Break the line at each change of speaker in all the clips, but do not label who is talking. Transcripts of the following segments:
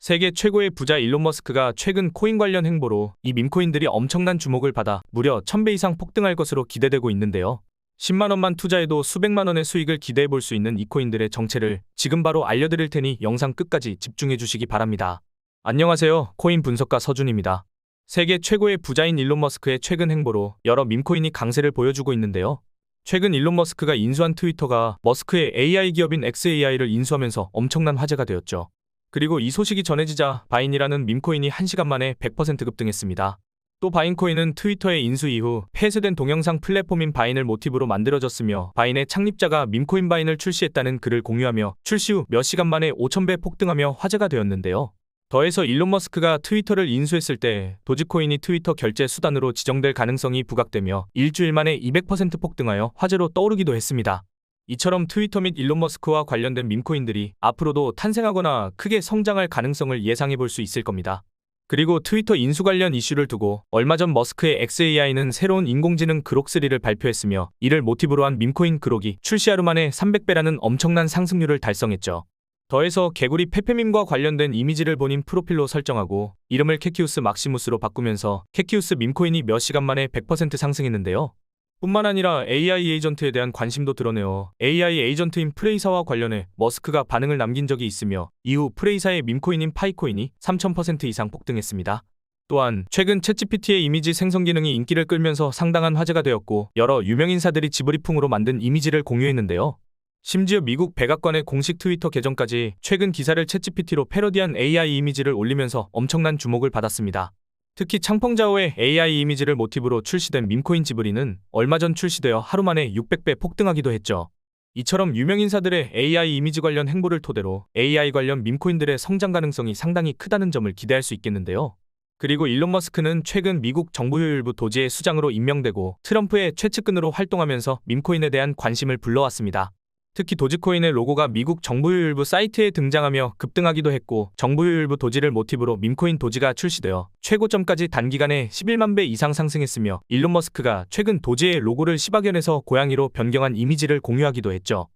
세계 최고의 부자 일론 머스크가 최근 코인 관련 행보로 이 밈코인들이 엄청난 주목을 받아 무려 1000배 이상 폭등할 것으로 기대되고 있는데요. 10만 원만 투자해도 수백만 원의 수익을 기대해 볼 수 있는 이 코인들의 정체를 지금 바로 알려드릴 테니 영상 끝까지 집중해 주시기 바랍니다. 안녕하세요. 코인 분석가 서준입니다. 세계 최고의 부자인 일론 머스크의 최근 행보로 여러 밈코인이 강세를 보여주고 있는데요. 최근 일론 머스크가 인수한 트위터가 머스크의 AI 기업인 XAI를 인수하면서 엄청난 화제가 되었죠. 그리고 이 소식이 전해지자 바인이라는 밈코인이 1시간 만에 100% 급등했습니다. 또 바인코인은 트위터의 인수 이후 폐쇄된 동영상 플랫폼인 바인을 모티브로 만들어졌으며 바인의 창립자가 밈코인 바인을 출시했다는 글을 공유하며 출시 후 몇 시간 만에 5,000배 폭등하며 화제가 되었는데요. 더해서 일론 머스크가 트위터를 인수했을 때 도지코인이 트위터 결제 수단으로 지정될 가능성이 부각되며 일주일 만에 200% 폭등하여 화제로 떠오르기도 했습니다. 이처럼 트위터 및 일론 머스크와 관련된 밈코인들이 앞으로도 탄생하거나 크게 성장할 가능성을 예상해 볼 수 있을 겁니다. 그리고 트위터 인수 관련 이슈를 두고 얼마 전 머스크의 XAI는 새로운 인공지능 그록3를 발표했으며 이를 모티브로 한 밈코인 그록이 출시 하루 만에 300배라는 엄청난 상승률을 달성했죠. 더해서 개구리 페페밈과 관련된 이미지를 본인 프로필로 설정하고 이름을 캐키우스 막시무스로 바꾸면서 캐키우스 밈코인이 몇 시간 만에 100% 상승했는데요. 뿐만 아니라 AI 에이전트에 대한 관심도 드러내어 AI 에이전트인 프레이사와 관련해 머스크가 반응을 남긴 적이 있으며 이후 프레이사의 밈코인인 파이코인이 3000% 이상 폭등했습니다. 또한 최근 챗GPT의 이미지 생성 기능이 인기를 끌면서 상당한 화제가 되었고 여러 유명인사들이 지브리풍으로 만든 이미지를 공유했는데요. 심지어 미국 백악관의 공식 트위터 계정까지 최근 기사를 챗GPT로 패러디한 AI 이미지를 올리면서 엄청난 주목을 받았습니다. 특히 창펑자오의 AI 이미지를 모티브로 출시된 밈코인 지브리는 얼마 전 출시되어 하루 만에 600배 폭등하기도 했죠. 이처럼 유명 인사들의 AI 이미지 관련 행보를 토대로 AI 관련 밈코인들의 성장 가능성이 상당히 크다는 점을 기대할 수 있겠는데요. 그리고 일론 머스크는 최근 미국 정부효율부 도지의 수장으로 임명되고 트럼프의 최측근으로 활동하면서 밈코인에 대한 관심을 불러왔습니다. 특히 도지코인의 로고가 미국 정부효율부 사이트에 등장하며 급등하기도 했고 정부효율부 도지를 모티브로 밈코인 도지가 출시되어 최고점까지 단기간에 11만 배 이상 상승했으며 일론 머스크가 최근 도지의 로고를 시바견에서 고양이로 변경한 이미지를 공유하기도 했죠.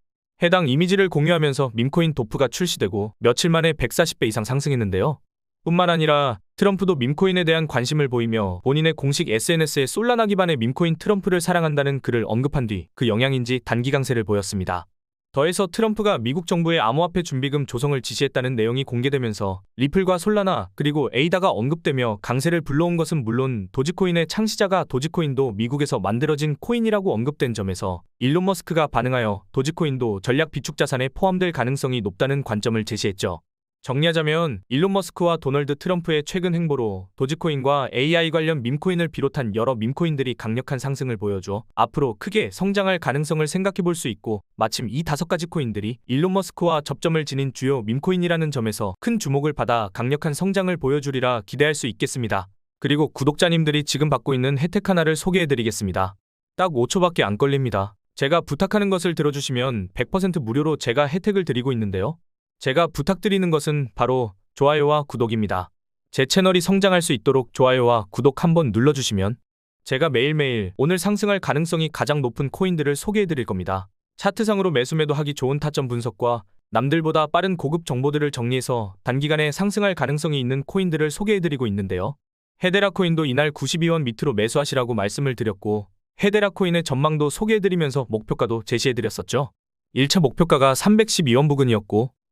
해당 이미지를 공유하면서 밈코인 도프가 출시되고 며칠 만에 140배 이상 상승했는데요. 뿐만 아니라 트럼프도 밈코인에 대한 관심을 보이며 본인의 공식 SNS에 솔라나 기반의 밈코인 트럼프를 사랑한다는 글을 언급한 뒤 그 영향인지 단기 강세를 보였습니다. 더해서 트럼프가 미국 정부의 암호화폐 준비금 조성을 지시했다는 내용이 공개되면서 리플과 솔라나 그리고 에이다가 언급되며 강세를 불러온 것은 물론 도지코인의 창시자가 도지코인도 미국에서 만들어진 코인이라고 언급된 점에서 일론 머스크가 반응하여 도지코인도 전략 비축 자산에 포함될 가능성이 높다는 관점을 제시했죠. 정리하자면 일론 머스크와 도널드 트럼프의 최근 행보로 도지코인과 AI 관련 밈코인을 비롯한 여러 밈코인들이 강력한 상승을 보여줘 앞으로 크게 성장할 가능성을 생각해 볼 수 있고 마침 이 다섯 가지 코인들이 일론 머스크와 접점을 지닌 주요 밈코인이라는 점에서 큰 주목을 받아 강력한 성장을 보여주리라 기대할 수 있겠습니다. 그리고 구독자님들이 지금 받고 있는 혜택 하나를 소개해 드리겠습니다. 딱 5초밖에 안 걸립니다. 제가 부탁하는 것을 들어주시면 100% 무료로 제가 혜택을 드리고 있는데요. 제가 부탁드리는 것은 바로 좋아요와 구독입니다. 제 채널이 성장할 수 있도록 좋아요와 구독 한번 눌러주시면 제가 매일매일 오늘 상승할 가능성이 가장 높은 코인들을 소개해 드릴 겁니다. 차트상으로 매수매도 하기 좋은 타점 분석과 남들보다 빠른 고급 정보들을 정리해서 단기간에 상승할 가능성이 있는 코인들을 소개해 드리고 있는데요. 헤데라 코인도 이날 92원 밑으로 매수하시라고 말씀을 드렸고 헤데라 코인의 전망도 소개해 드리면서 목표가도 제시해 드렸었죠. 1차 목표가가 312원 부근이었고